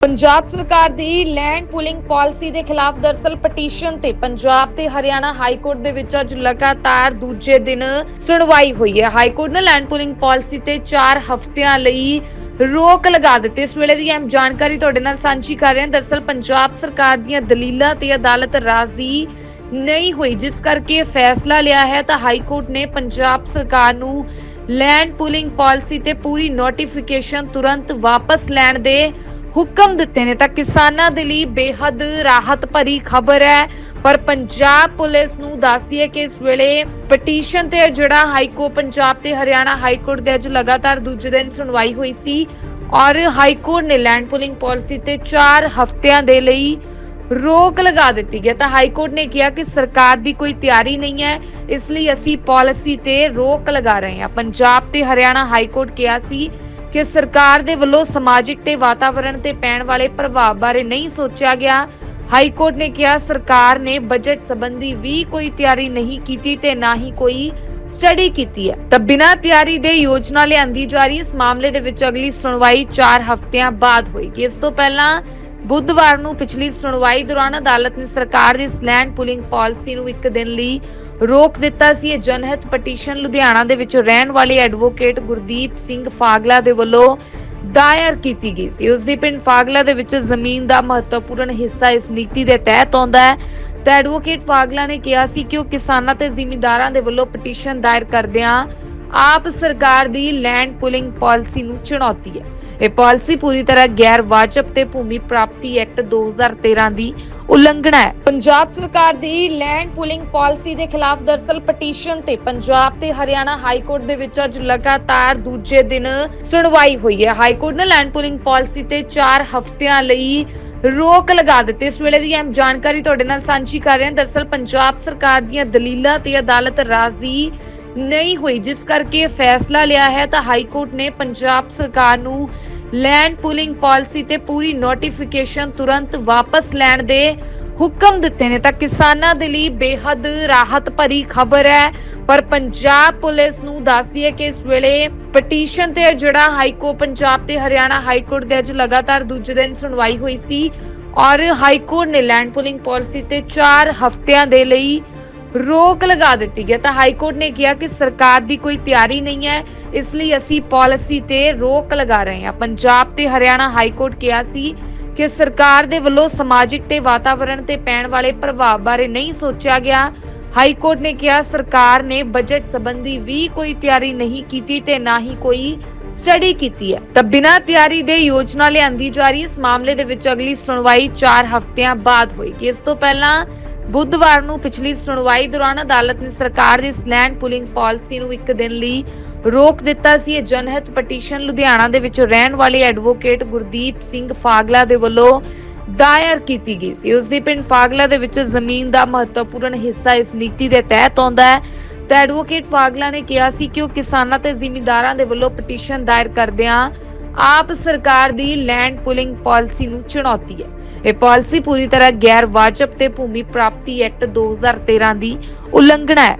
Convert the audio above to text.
ਪੰਜਾਬ ਸਰਕਾਰ ਦੀ land pooling policy ਦੇ ਖਿਲਾਫ ਦਰਸਲ ਪਟੀਸ਼ਨ ਤੇ ਪੰਜਾਬ ਤੇ ਹਰਿਆਣਾ ਹਾਈ ਕੋਰਟ ਦੇ ਵਿੱਚ ਅੱਜ ਲਗਾਤਾਰ ਦੂਜੇ ਦਿਨ ਸੁਣਵਾਈ ਹੋਈ ਹੈ। ਹਾਈ ਕੋਰਟ ਨੇ ਲੈਂਡ ਪੂਲਿੰਗ ਪਾਲਿਸੀ ਤੇ 4 ਹਫ਼ਤਿਆਂ ਲਈ ਰੋਕ ਲਗਾ ਦਿੱਤੀ। ਇਸ ਵੇਲੇ ਦੀ ਅਹਿਮ ਜਾਣਕਾਰੀ ਤੁਹਾਡੇ ਨਾਲ ਸਾਂਝੀ ਕਰ ਰਹੇ ਹਾਂ। ਦਰਸਲ ਪੰਜਾਬ ਸਰਕਾਰ ਦੀਆਂ ਦਲੀਲਾਂ ਤੇ ਅਦਾਲਤ ਰਾਜ਼ੀ ਨਹੀਂ ਹੋਈ, ਜਿਸ ਕਰਕੇ ਫੈਸਲਾ ਲਿਆ ਹੈ ਤਾਂ ਹਾਈ ਕੋਰਟ ਨੇ ਪੰਜਾਬ ਸਰਕਾਰ ਨੂੰ ਲੈਂਡ ਪੂਲਿੰਗ ਪਾਲਿਸੀ ਤੇ ਪੂਰੀ ਨੋਟੀਫਿਕੇਸ਼ਨ ਤੁਰੰਤ ਵਾਪਸ ਲੈਣ ਦੇ ਹੁਕਮ ਦਿੱਤੇ ਨੇ ਤਾਂ ਕਿਸਾਨਾਂ ਦੇ ਲਈ ਬੇਹੱਦ ਰਾਹਤ ਭਰੀ ਖਬਰ ਹੈ। ਪਰ ਪੰਜਾਬ ਪੁਲਿਸ ਨੂੰ ਦੱਸਦੀ ਹੈ ਕਿ ਇਸ ਵੇਲੇ ਪਟੀਸ਼ਨ ਤੇ ਜਿਹੜਾ ਹਾਈ ਪੰਜਾਬ ਤੇ ਹਰਿਆਣਾ ਹਾਈ ਕੋਰਟ ਦੇ ਅੱਜ ਲਗਾਤਾਰ ਦੂਜੇ ਦਿਨ ਸੁਣਵਾਈ ਹੋਈ ਸੀ ਔਰ ਹਾਈ ਕੋਰਟ ਨੇ ਲੈਂਡ ਪੁਲਿੰਗ ਪਾਲਿਸੀ ਤੇ 4 ਹਫ਼ਤਿਆਂ ਦੇ ਲਈ ਰੋਕ ਲਗਾ ਦਿੱਤੀ ਹੈ। ਤਾਂ ਹਾਈ ਕੋਰਟ ਨੇ ਕਿਹਾ ਕਿ ਸਰਕਾਰ ਦੀ ਕੋਈ ਤਿਆਰੀ ਨਹੀਂ ਹੈ, ਇਸ ਲਈ ਅਸੀਂ ਪਾਲਿਸੀ ਤੇ ਰੋਕ ਲਗਾ ਰਹੇ ਹਾਂ। ਪੰਜਾਬ ਤੇ ਹਰਿਆਣਾ ਹਾਈ ਕੋਰਟ ਕਿਹਾ ਸੀ ਕਿ ਸਰਕਾਰ ਦੇ ਵੱਲੋਂ ਸਮਾਜਿਕ ਤੇ ਵਾਤਾਵਰਣ ਤੇ ਪੈਣ ਵਾਲੇ ਪ੍ਰਭਾਵ ਬਾਰੇ ਨਹੀਂ ਸੋਚਿਆ ਗਿਆ। ਹਾਈ ਕੋਰਟ ਨੇ ਕਿਹਾ, ਸਰਕਾਰ ਨੇ ਬਜਟ ਸੰਬੰਧੀ ਵੀ ਕੋਈ ਤਿਆਰੀ ਨਹੀਂ ਕੀਤੀ ਤੇ ਨਾ ਹੀ ਕੋਈ ਸਟੱਡੀ ਕੀਤੀ ਹੈ। ਤਾਂ ਬਿਨਾਂ ਤਿਆਰੀ ਦੇ ਯੋਜਨਾ ਲਿਆਂਦੀ ਜਾ ਰਹੀ ਇਸ ਮਾਮਲੇ ਦੇ ਵਿੱਚ ਅਗਲੀ ਸੁਣਵਾਈ 4 ਹਫ਼ਤਿਆਂ ਬਾਅਦ ਹੋਏਗੀ। ਇਸ ਤੋਂ ਪਹਿਲਾਂ ਬੁੱਧਵਾਰ ਨੂੰ ਪਿਛਲੀ ਸੁਣਵਾਈ ਦੌਰਾਨ ਅਦਾਲਤ ਨੇ ਸਰਕਾਰ ਦੀ ਇਸ ਪੁਲਿੰਗ ਪਾਲਿਸੀ ਨੂੰ ਇੱਕ ਦਿਨ ਲਈ ਰੋਕ ਦਿੱਤਾ ਸੀ। ਇਹ ਜਨਹਿਤ ਪਟੀਸ਼ਨ ਲੁਧਿਆਣਾ ਦੇ ਵਿੱਚ ਰਹਿਣ ਵਾਲੇ ਐਡਵੋਕੇਟ ਗੁਰਦੀਪ ਸਿੰਘ ਫਾਗਲਾ ਦੇ ਵੱਲੋਂ ਦਾਇਰ ਕੀਤੀ ਗਈ ਸੀ। ਉਸ ਦੀ ਪਿੰਡ ਫਾਗਲਾ ਦੇ ਵਿੱਚ ਜ਼ਮੀਨ ਦਾ ਮਹੱਤਵਪੂਰਨ ਹਿੱਸਾ ਇਸ ਨੀਤੀ ਦੇ ਤਹਿਤ ਆਉਂਦਾ ਹੈ। ਤਾਂ ਐਡਵੋਕੇਟ ਫਾਗਲਾ ਨੇ ਕਿਹਾ ਸੀ ਕਿ ਉਹ ਕਿਸਾਨਾਂ ਤੇ ਜ਼ਿਮੀਂਦਾਰਾਂ ਦੇ ਵੱਲੋਂ ਪਟੀਸ਼ਨ ਦਾਇਰ ਕਰਦਿਆਂ ਆਪ ਸਰਕਾਰ ਦੀ ਲੈਂਡ ਪੁਲਿੰਗ ਪਾਲਿਸੀ ਨੂੰ ਚੁਣੌਤੀ ਹੈ। ਇਹ ਪਾਲਿਸੀ ਪੂਰੀ ਤਰ੍ਹਾਂ ਗੈਰ ਵਾਜਬ ਤੇ ਭੂਮੀ ਪ੍ਰਾਪਤੀ ਐਕਟ 2013 ਦੀ ਉਲੰਘਣਾ ਹੈ। ਪੰਜਾਬ ਸਰਕਾਰ ਦੀ ਲੈਂਡ ਪੁਲਿੰਗ ਪਾਲਿਸੀ ਦੇ ਖਿਲਾਫ ਦਰਸਲ ਪਟੀਸ਼ਨ ਤੇ ਪੰਜਾਬ ਤੇ ਹਰਿਆਣਾ ਹਾਈ ਕੋਰਟ ਦੇ ਵਿੱਚ ਅੱਜ ਲਗਾਤਾਰ ਦੂਜੇ ਦਿਨ ਸੁਣਵਾਈ ਹੋਈ ਹੈ। ਹਾਈ ਕੋਰਟ ਨੇ ਲੈਂਡ ਪੁਲਿੰਗ ਪਾਲਿਸੀ ਤੇ 4 ਹਫ਼ਤਿਆਂ ਲਈ ਰੋਕ ਲਗਾ ਦਿੱਤੀ। ਇਸ ਵੇਲੇ ਦੀ ਅਹਿਮ ਜਾਣਕਾਰੀ ਤੁਹਾਡੇ ਨਾਲ ਸਾਂਝੀ ਕਰ ਰਹੇ ਹਾਂ। ਦਰਸਲ ਪੰਜਾਬ ਸਰਕਾਰ ਦੀਆਂ ਦਲੀਲਾਂ ਤੇ ਅਦਾਲਤ ਰਾਜ਼ੀ ਨਹੀਂ ਹੋਈ। ਜਿਸ ਕਰਕੇ ਫੈਸਲਾ ਲਿਆ ਹੈ ਤਾਂ ਹਾਈ ਕੋਰਟ ਨੇ ਪੰਜਾਬ ਸਰਕਾਰ ਨੂੰ ਲੈਂਡ ਪੂਲਿੰਗ ਪਾਲਿਸੀ ਤੇ ਪੂਰੀ ਨੋਟੀਫਿਕੇਸ਼ਨ ਤੁਰੰਤ ਵਾਪਸ ਲੈਣ ਦੇ ਹੁਕਮ ਦਿੱਤੇ ਨੇ। ਤਾਂ ਕਿਸਾਨਾਂ ਦੇ ਲਈ ਬੇਹੱਦ ਰਾਹਤ ਭਰੀ ਖਬਰ ਹੈ। ਪਰ ਪੰਜਾਬ ਪੁਲਿਸ ਨੂੰ ਦੱਸਦੀ ਹੈ ਕਿ ਇਸ ਵੇਲੇ ਪਟੀਸ਼ਨ ਤੇ ਜਿਹੜਾ ਹਾਈ ਕੋਰਟ ਪੰਜਾਬ ਤੇ ਹਰਿਆਣਾ ਹਾਈ ਕੋਰਟ ਦੇ ਅੱਜ ਲਗਾਤਾਰ ਦੂਜੇ ਦਿਨ ਸੁਣਵਾਈ ਹੋਈ ਸੀ। ਔਰ ਹਾਈ ਕੋਰਟ ਨੇ ਲੈਂਡ ਪੂਲਿੰਗ ਪਾਲਿਸੀ ਤੇ 4 ਹਫ਼ਤਿਆਂ ਦੇ ਲਈ ਰੋਕ ਲਗਾ ਦਿੱਤੀ ਹੈ। ਤਾਂ ਹਾਈ ਕੋਰਟ ਨੇ ਕਿਹਾ ਕਿ ਸਰਕਾਰ ਦੀ ਕੋਈ ਤਿਆਰੀ ਨਹੀਂ ਹੈ। ਇਸ ਲਈ ਅਸੀਂ ਪਾਲਿਸੀ ਤੇ ਰੋਕ ਲਗਾ ਰਹੇ ਹਾਂ। ਪੰਜਾਬ ਤੇ ਹਰਿਆਣਾ ਹਾਈ ਕੋਰਟ ਕਿਹਾ ਸੀ ਕਿ ਸਰਕਾਰ ਦੇ ਵੱਲੋਂ ਸਮਾਜਿਕ ਤੇ ਵਾਤਾਵਰਣ ਤੇ ਪੈਣ ਵਾਲੇ ਪ੍ਰਭਾਵ ਬਾਰੇ ਨਹੀਂ ਸੋਚਿਆ ਗਿਆ। ਹਾਈ ਕੋਰਟ ਨੇ ਕਿਹਾ, ਸਰਕਾਰ ਨੇ ਬਜਟ ਸੰਬੰਧੀ ਵੀ ਕੋਈ ਤਿਆਰੀ ਨਹੀਂ ਕੀਤੀ ਤੇ ਨਾ ਹੀ ਕੋਈ ਸਟੱਡੀ ਕੀਤੀ ਹੈ। ਤਾਂ ਬਿਨਾਂ ਤਿਆਰੀ ਦੇ ਯੋਜਨਾ ਲਿਆਂਦੀ ਜਾ ਰਹੀ ਇਸ ਮਾਮਲੇ ਦੇ ਵਿੱਚ ਅਗਲੀ ਸੁਣਵਾਈ 4 ਹਫ਼ਤਿਆਂ ਬਾਅਦ ਹੋਏਗੀ। ਇਸ ਤੋਂ ਪਹਿਲਾਂ ਬੁੱਧਵਾਰ ਨੂੰ ਪਿਛਲੀ ਸੁਣਵਾਈ ਦੌਰਾਨ ਅਦਾਲਤ ਨੇ ਸਰਕਾਰ ਦੀ ਇਸ ਲੈਂਡ ਪੁਲਿੰਗ ਪਾਲਿਸੀ ਨੂੰ ਇੱਕ ਦਿਨ ਲਈ ਰੋਕ ਦਿੱਤਾ ਸੀ। ਇਹ ਜਨਹਿਤ ਪਟੀਸ਼ਨ ਲੁਧਿਆਣਾ ਦੇ ਵਿੱਚ ਰਹਿਣ ਵਾਲੇ ਐਡਵੋਕੇਟ ਗੁਰਦੀਪ ਸਿੰਘ ਫਾਗਲਾ ਦੇ ਵੱਲੋਂ ਦਾਇਰ ਕੀਤੀ ਗਈ ਸੀ। ਉਸ ਦੀ ਪਿੰਡ ਫਾਗਲਾ ਦੇ ਵਿੱਚ ਜ਼ਮੀਨ ਦਾ ਮਹੱਤਵਪੂਰਨ ਹਿੱਸਾ ਇਸ ਨੀਤੀ ਦੇ ਤਹਿਤ ਆਉਂਦਾ ਹੈ। ਤਾਂ ਐਡਵੋਕੇਟ ਪਾਗਲਾ ਨੇ ਕਿਹਾ ਸੀ ਕਿ ਉਹ ਕਿਸਾਨਾਂ ਤੇ ਜ਼ਿਮੀਂਦਾਰਾਂ ਦੇ ਵੱਲੋਂ ਪਟੀਸ਼ਨ ਦਾਇਰ ਕਰਦਿਆਂ ਆਪ ਸਰਕਾਰ ਦੀ ਲੈਂਡ ਪੁਲਿੰਗ ਪਾਲਿਸੀ ਨੂੰ ਚੁਣੌਤੀ ਹੈ। ਇਹ ਪਾਲਿਸੀ ਪੂਰੀ ਤਰ੍ਹਾਂ ਗੈਰ ਵਾਜਬ ਤੇ ਭੂਮੀ ਪ੍ਰਾਪਤੀ ਐਕਟ 2013 ਦੀ ਉਲੰਘਣਾ ਹੈ।